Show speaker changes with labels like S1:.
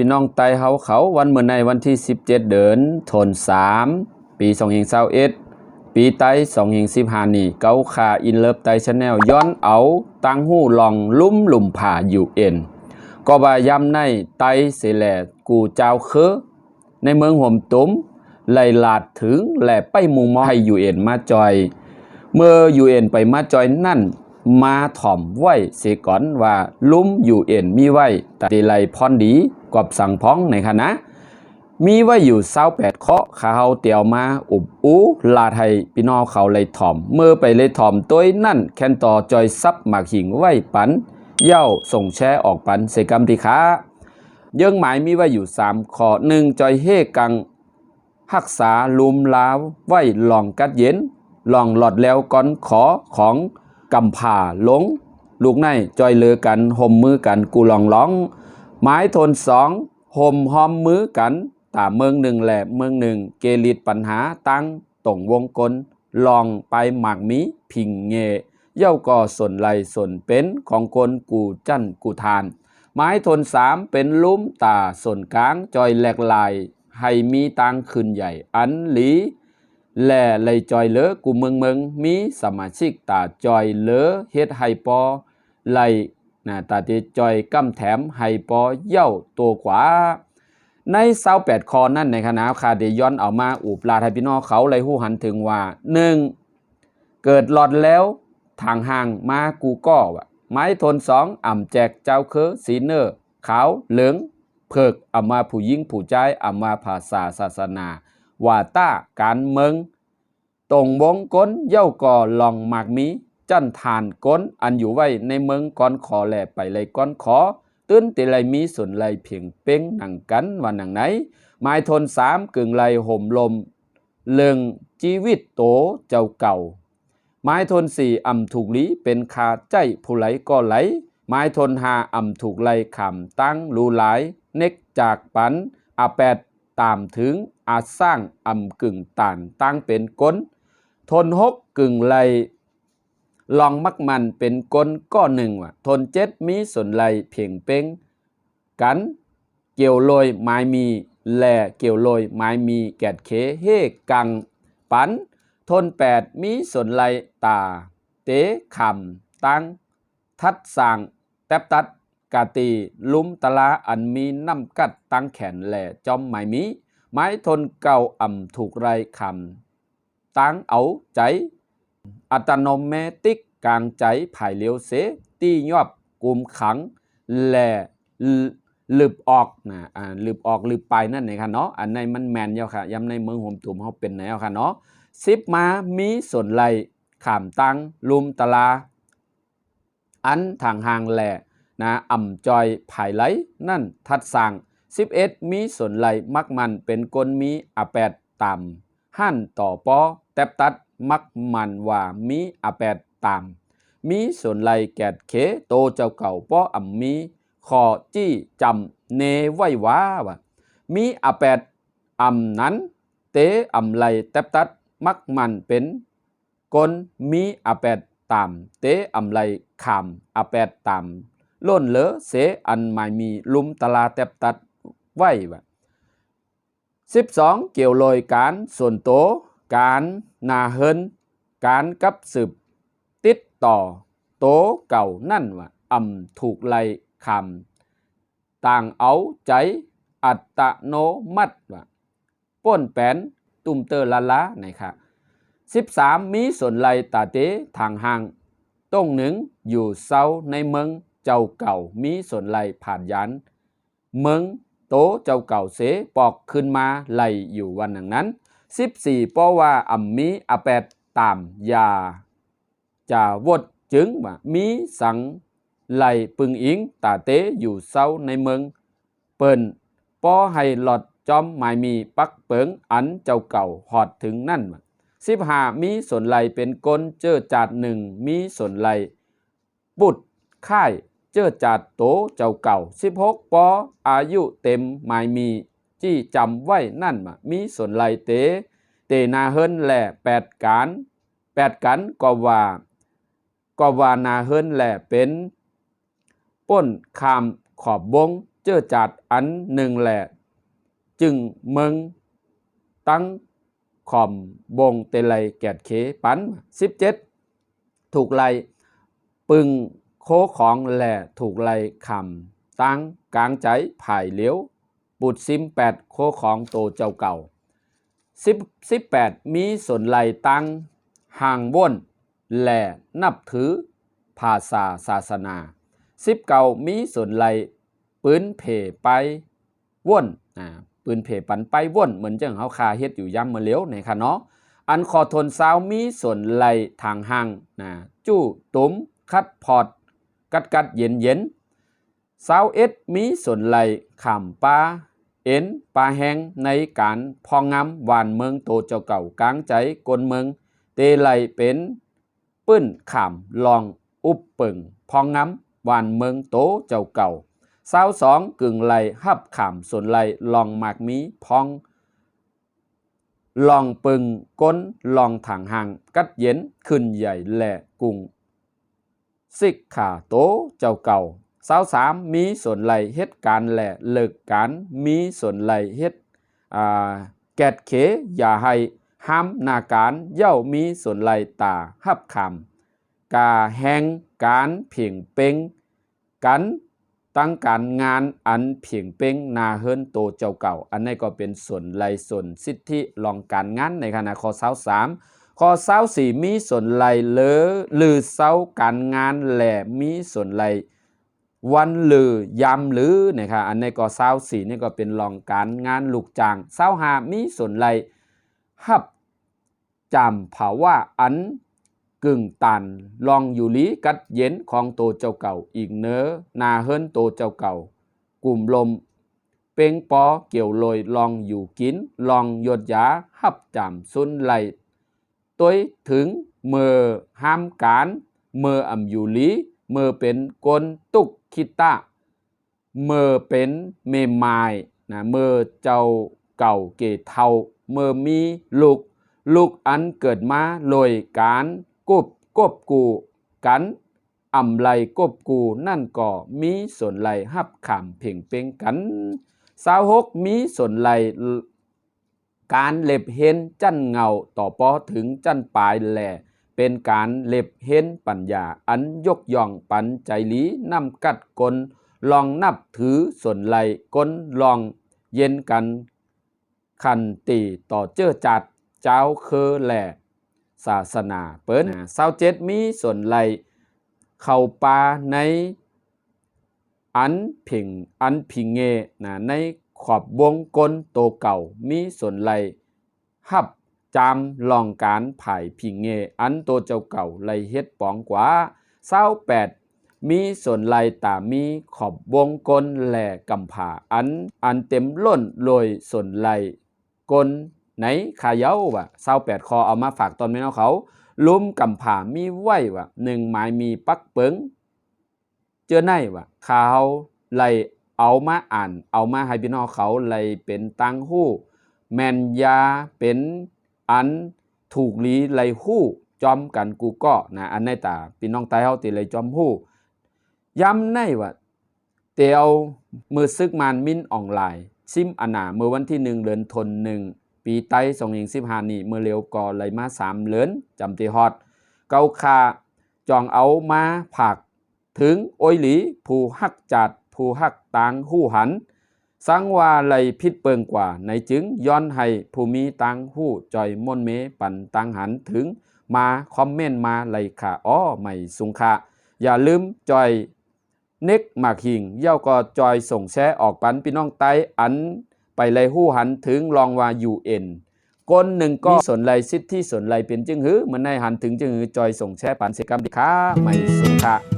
S1: พี่น้องไตเฮาเขาวันเมื่อในวันที่ 17 เดือนธันวาคมปี2021ปีไต2015นี่ เกาคาอินเลิฟไตชาแนลย้อนเอาตังหู้ลองลุ่มหลุมผ่าอยู่เอ็นก็ว่ายำในไตเสแลกูเจ้าเคอในเมืองห่มตุ้มไหล่ลาดถึงและไปมุงมอให้ยูเอ็นมาจอย เมื่อยูเอ็นไปมาจอยนั่นมาถ่อมไว้เสก่อนว่าลุ่มยูเอ็นมีไว้แต่ไลพรดี กอบสั่งพ้องในคณะ มีไว้อยู่เศร้าแปดเคาะขาเฮาเตียวมาอุบอูลาไทยพี่น้องเขาเลยถ่อม เมื่อไปเลยถ่อมตัวนั่นแคนต่อจอยซับหมากหิงไว้ปัน เย่าส่งแชร์ออกปันเสกรรมที่ค้าเยื่องหมายมีไว้อยู่สามข้อหนึ่งจอยเฮกังรักษาลุมลาวไว้ลองกัดเย็นลองหลอดแล้วก่อนขอของกำผ่าหลง ลูกในจอยเลือกันห่มมือกันกูลองร้อง หมายทนสองห่มหอมมือกันตาเมืองหนึ่งแหละเมืองหนึ่ง เกลิดปัญหาตั้งตรงวงกลลองไปหมากมีพิงเงเย่าก่อสนไหลสนเป็นของคนกูจั่นกูทานไม้ทนสามเป็นลุ่มตาส่วนกลางจอยแหลกลาย ให้มีตังขึ้นใหญ่อันหลีแล่เลยจอยเลอกูเมืองเมืองมีสมาชิกตาจอยเลอเฮ็ดให้ปอไล นะตาที่จอยกำแถมให้ปอเย่าตัวกว่าในเศร้าแปดคอนั่นในคณะคาเดย้อนเอามาอุปลาไทยพี่น้องเขาเลยหู้หันถึงว่าหนึ่งเกิดหลอดแล้วทางห่างมากูก็วะไม้ทนสองอ่ำแจกเจ้าเคอสีเนอร์ขาวเหลืองเพิกอามาผู้ยิ่งผู้ใจอามาภาษาศาสนา ว่าต้าการเมืองตรงวงก้นเย่าก่อลองหมากมี จันทานก้นอันอยู่ไว้ในเมืองก้อนขอแหลไปเลยก้อนขอ ตื้นติไลมีส่วนไลเพียงเป้งหนังกันว่าหนังไหนหมายทนสามกึ่งไลห่มลม เลิงชีวิตโตเจ้าเก่าไม้ทนสี่อ่ำถูกลีเป็นคาใจผู้ไหลก็ไหลไม้ทนหาอ่ำถูกไลขำตั้งรูหลาย เน็กจากปันอาแปดตามถึงอาสร้างอ่ำกึ่งต่านตั้งเป็นก้น ทนหกกึ่งไล ลองมักมันเป็นก้นก้อหนึ่งว่ะทนเจ็ดมีส่วนไลเพียงเป้งกันเกี่ยวโลยไม้มีแลเกี่ยวโลยไม้มีแกดเคเฮกัง ปัน ทนแปดมีส่วนไลตา เตคำตั้งทัดสางแตบตัดกาตีลุมตะลาอันมีน้ำกัดตั้งแขนแหล่จอมไม้มี ไม้ทนเก่าอ่ำถูกไรคำตั้งเอาใจ อัตโนเมติกลางใจภายเลี้ยวเสตียอบกุมขังแหล่ลืบออกนะอ่าลืบออกลืบไปนั่นเองค่ะเนาะอันในมันแมนเยาค่ะยำในเมืองห่มตุ่มเขาเป็นไหนเอาค่ะเนาะสิบมามีส่วนไหลขามตังลุมตะลา อันทางห่างแหล่นะอ่ำจอยภายไหลนั่นทัดสั่ง11มีส่วนไหลมักมันเป็นกลมีอาแปดต่ำหั่นต่อปอแตบตัด มักมันว่ามีอาแปดต่ำมีส่วนไหลแกดเขโตเจ้าเก่าป้ออ่ำมีขอจี้จำเนไว้ว่าว่ามีอาแปดอ่ำนั้น เตอ่ำไหลแตบตัดมักมันเป็นกลมีอาแปดตาม เตอ่ำไหลขามอาแปดตามล้นเหลอเสอันไม่มีลุมตลาแตบตัดไว้ว่าสิบสองเกี่ยวโลยการส่วนโต การนาเฮินการกับสืบ ติดต่อ โตเก่านั่นว่าอ่ำถูกไล่คำต่างเอาใจอัตโนมัติว่าป้นแปนตุมเตอละละนะครับสิบสามมีส่วนไลตาเตทางห่างต้งหนึ่งอยู่เซาในเมืองเจ้าเก่ามีส่วนไลผ่านยันเมืองโตเจ้าเก่าเสปอกขึ้นมาไลอยู่วันหนึ่งนั้น สิบสี่เพราะว่าอ่ำมีอแปดตามยาจะวดจึงว่ามีสังไหลปึงอิงตาเตอยู่เศร้าในเมือง เปิ้นป้อให้หลอดจอมหมายมีปักเปิงอันเจ้าเก่าหอดถึงนั่นสิบห้ามีส่วนไหลเป็นกลเจอจาดหนึ่งมีส่วนไหลปุดค่ายเจอจาดโตเจ้าเก่าสิบหกปออายุเต็มหมายมี จี้จำไว้นั่นมามีส่วนไหลเต เตนาเฮินแหล่แปดการแปดกันก็ว่าก็ว่านาเฮินแหล่เป็นป้นคามขอบบงเจอจัดอันหนึ่งแหละ จึงเมืองตั้งขอมบงเตไลแกดเคปัน17ถูกไลปึงโคของแหล่ถูกไลคำตั้งกลางใจผายเลี้ยว ปุดซิมแปดโคของโตเจ้าเก่าสิบสิบแปดมีสนไหลตั้งห่างว่นแหล่นับถือภาษาศาสนาสิบเก่ามีสนไหลปืนเพไปว่นอ่าปืนเพปันไปว่นเหมือนจังเฮาคาเฮ็ดอยู่ย่ำมาเลี้ยวในค่ะเนาะอันคอทนซาวมีสนไหลทางห่างนะจู้ตุ้มคัดพอด กัดกัดเย็นเย็นสาวเอ็ดมีสนไหลขำปลา เอ็นปลาแห้งในการพองงำหวานเมืองโตเจ้าเก่ากลางใจกลเมือง เตไหลเป็น ปื้นขำลองอุบปึงพองงำหวานเมืองโตเจ้าเก่าสาวสองกึ่งไหลฮับขำส่วนไหลลองหมากมีพองลองปึงก้นลองถังหางกัดเย็นขึ้นใหญ่แหล่กุ่งสิกขาโตเจ้าเก่า สาวสามมีส่วนไหลเฮ็ดการแหละเลิกการมีส่วนไหลเฮ็ดอ่าแกดเขอย่าให้ห้ามนาการเย่ามีส่วนไหลตาหับคำกาแหงการเพียงเป้งกันตั้งการงานอันเพียงเป้งนาเฮิรนโตเจ้าเก่า อันนี้ก็เป็นส่วนไหลส่วนสิทธิลองการงานในขณะข้อสาวสามข้อเศร้าสี่มีส่วนไหลเลอหรือเศร้าการงานแหล่มีส่วนไหล วันหรือยำหรือนะครับอันนี้ก็เศร้าสี่นี่ก็เป็นรองการงานลูกจ้างเศร้าหามีส่วนไหลฮับจำภาวะอันกึ่งตันลองอยู่ลีกัดเย็นของโตเจ้าเก่าอีกเนอนาเฮิรนโตเจ้าเก่า กลุ่มลม เป้งปอเกี่ยวลอยลองอยู่กิน ลองยดยาฮับจำสุนไหลตัวถึงเมื่อห้ามการ เมื่ออ่ำอยู่ลี เมื่อเป็นกลตุกคิตะเมื่อเป็นเมมายนะเมื่อเจ้าเก่าเกเทาเมื่อมีลูก ลูกอันเกิดมาโดยการกบกบกูกันอ่ำไหลกบกูนั่นก็มีส่วนไหลหับขำเพ่งเป้งกันสาวหกมีส่วนไหลการเล็บเห็นจั้นเงาต่อปอถึงจั้นปลายแหล่ เป็นการเล็บเห็นปัญญา อันยกย่องปันใจลีนำกัดกลลองนับถือส่วนไหลกลลองเย็นกันคันตีต่อเจ้อจัดเจ้าเคอแหล่ศาสนาเปิ้นเศร้าเจ็ดมีส่วนไหลเข้าปาในอันผิงอันผิงเงนะในขอบวงกลโตเก่ามีส่วนไหลหับ จามลองการไผ่ผิงเง อันโตเจ้าเก่าไลเฮ็ดปองกว่าเศร้าแปดมีส่วนไหลตามีขอบวงกลแหล่กำผาอันอันเต็มล้นโรยส่วนไหลกลไหนขายาววะเศร้าแปดคอเอามาฝากตอนไม่เอาเขาลุ่มกำผามีไหววะหนึ่งไม้มีปักเปิงเจอในว่าเขาไลเอามาอ่าน เอามาให้พี่น้องเขาไลเป็นตังหู้ แมนยาเป็น อันถูกลีไลหู้จอมกันกูก็นะอันในตาพี่น้องไตเฮาติไลจอมหู้ย้ำในว่าเตียวมือซึกมานมินออนไลน์ซิมอนาเมื่อวันที่หนึ่งเดือนทนหนึ่งปีไต้สองยิงสิบหานี่เมื่อเร็วก่อไลมาสามเลือนจำตีฮอด เกาคาจองเอามาผัก ถึงโอยหลี ผู้ฮักจัด ผู้ฮักตางหู้หัน สังวาไหลพิษเปิงกว่า ในจึงย้อนให้ผู้มีตังหู้จอยม่นเมปันตังหันถึง มาคอมเมนต์มาไหลขาอ้อไม่สุงค่าอย่าลืมจอยเน็กมากหิงเย่าก็จอยส่งแชร์ออกปันพี่น้องไต้อันไปไลหู้หันถึงลองว่ายูเอ็นก้นหนึ่งก็สนไลสิทธิสนไลเป็นจึงหือมันในหันถึงจึงหือจอยส่งแชร์ปันเสกรรมดิค้าไม่สุงค่า